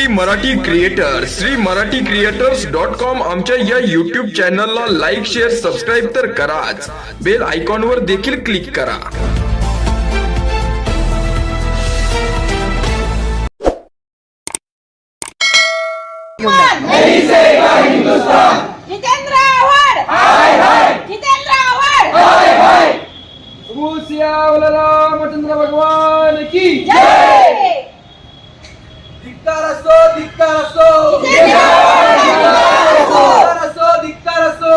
Shri Marathi creator Shri Marathi creators dot com आमच्या या YouTube चॅनलला लाईक शेअर सबस्क्राईब तर कराच. बेल आयकॉनवर देखील क्लिक करा आव्हाड हाय हाय जितेंद्र आव्हाड रामचंद्र भगवान की जय धिक्कार असो धिक्कार असो असो धिक्कार असो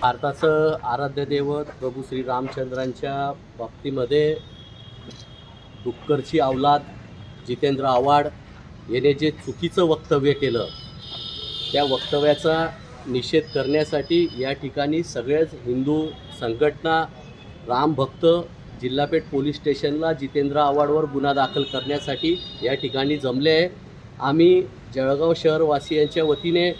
भारताचं आराध्य दैवत प्रभू श्री रामचंद्रांच्या बाबतीमध्ये डुक्करची अवलाद जितेंद्र आव्हाड याने जे चुकीचं वक्तव्य केलं त्या वक्तव्याचा निषेध करण्यासाठी या ठिकाणी सगळ्याच हिंदू संघटना रामभक्त जिल्हापेठ पोलीस स्टेशनला जितेंद्र आव्हाडवर गुन्हा दाखल करण्यासाठी या ठिकाणी जमले आहे. आम्ही जळगाव शहरवासियांच्या वतीने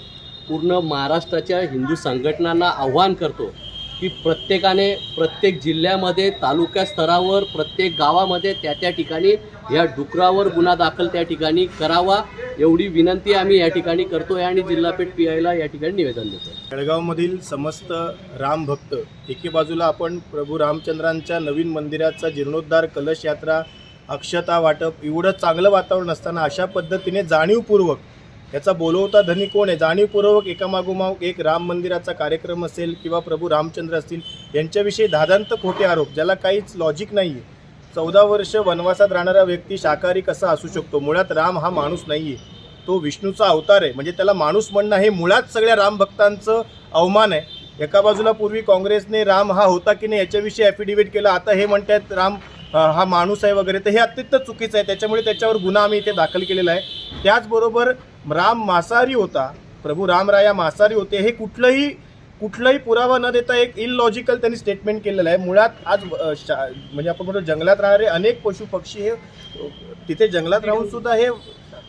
पूर्ण महाराष्ट्राच्या हिंदू संघटनांना आव्हान करतो की प्रत्येकाने प्रत्येक जिल्ह्यामध्ये तालुका स्तरावर प्रत्येक गावामध्ये त्या त्या ठिकाणी या डुकरावर गुन्हा दाखल त्या ठिकाणी करावा एवढी विनंती आम्ही या ठिकाणी करतोय आणि जिल्हापेठ पी आयला या ठिकाणी निवेदन देतो जळगावमधील समस्त रामभक्त एके बाजूला आपण प्रभू रामचंद्रांच्या नवीन मंदिराचा जीर्णोद्धार कलश यात्रा अक्षता वाटप एवढं चांगलं वातावरण असताना अशा पद्धतीने जाणीवपूर्वक याचा बोलवता धनी कोण आहे? जाणीवपूर्वक एकामागोमाग एक राम मंदिराचा कार्यक्रम असेल किंवा प्रभू रामचंद्र असतील यांच्याविषयी धादांत खोटे आरोप ज्याला काहीच लॉजिक नाही आहे चौदा वर्ष वनवासात राहणारा व्यक्ती शाकाहारी कसा असू शकतो? मुळात राम हा माणूस नाही आहे तो विष्णूचा अवतार आहे. म्हणजे त्याला माणूस म्हणणं हे मुळात सगळ्या राम भक्तांचं अवमान आहे. एका बाजूला पूर्वी काँग्रेसने राम हा होता की नाही याच्याविषयी ॲफिडेव्हिट केलं. आता हे म्हणतात राम हा माणूस आहे वगैरे. तर हे अत्यंत चुकीचं आहे. त्याच्यामुळे त्याच्यावर गुन्हा आम्ही इथे दाखल केलेला आहे. त्याचबरोबर राम मांसाहारी होता प्रभू रामराया मांसाहारी होते हे कुठलंही कुठलाही पुरावा न देता एक इलॉजिकल त्यांनी स्टेटमेंट केलेलं आहे. मुळात आज शा म्हणजे आपण म्हणतो जंगलात राहणारे अनेक पशु पक्षी हे तिथे जंगलात राहून सुद्धा हे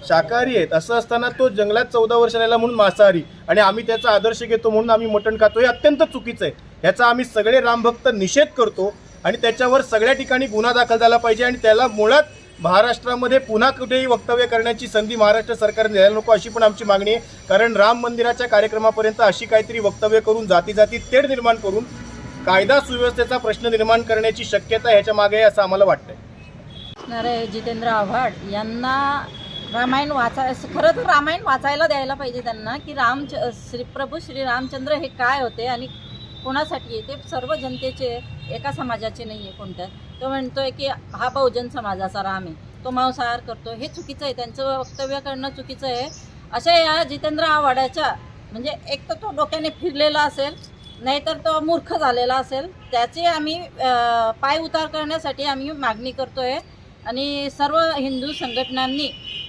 शाकाहारी आहेत. असं असताना तो जंगलात चौदा वर्ष राहिला म्हणून मांसाहारी. आणि आम्ही त्याचा आदर्श घेतो म्हणून आम्ही मटण खातो. हे अत्यंत चुकीचं आहे. ह्याचा आम्ही सगळे रामभक्त निषेध करतो आणि त्याच्यावर सगळ्या ठिकाणी गुन्हा दाखल झाला पाहिजे आणि त्याला मुळात महाराष्ट्रामध्ये पुन्हा कुठेही वक्तव्य करण्याची संधी महाराष्ट्र सरकारने द्यायला नको अशी पण आमची मागणी आहे. कारण राम मंदिराच्या कार्यक्रमापर्यंत अशी काहीतरी वक्तव्य करून जाती जाती तेढ निर्माण करून कायदा सुव्यवस्थेचा प्रश्न निर्माण करण्याची शक्यता ह्याच्या मागे आहे असं आम्हाला वाटतंय. असणारे जितेंद्र आव्हाड यांना रामायण वाचाय खरं तर रामायण वाचायला द्यायला पाहिजे त्यांना की राम श्री प्रभू श्री रामचंद्र हे काय होते आणि कोणासाठी आहे? ते सर्व जनतेचे एका समाजाचे नाही आहे कोणत्या तो म्हणतोय की हा बहुजन समाजाचा राम आहे. तो मांसाहार करतो. हे चुकीचं आहे. त्यांचं वक्तव्य करणं चुकीचं आहे. अशा या जितेंद्र आव्हाडाच्या म्हणजे एक तर तो डोक्याने फिरलेला असेल नाहीतर तो मूर्ख झालेला असेल. त्याचे आम्ही पाय उतार करण्यासाठी आम्ही मागणी करतो आहे आणि सर्व हिंदू संघटनांनी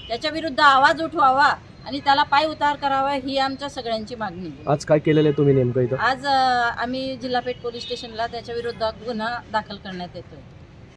त्याच्या विरुद्ध आवाज उठवावा. आणि त्याला पाय उतार करावा ही आमच्या सगळ्यांची मागणी आहे. आज काय केलेलं आहे तुम्ही नेमकं इथं आज अ, आम्ही जिल्हापेठ पोलीस स्टेशनला त्याच्या विरुद्ध गुन्हा दाखल करण्यात येतोय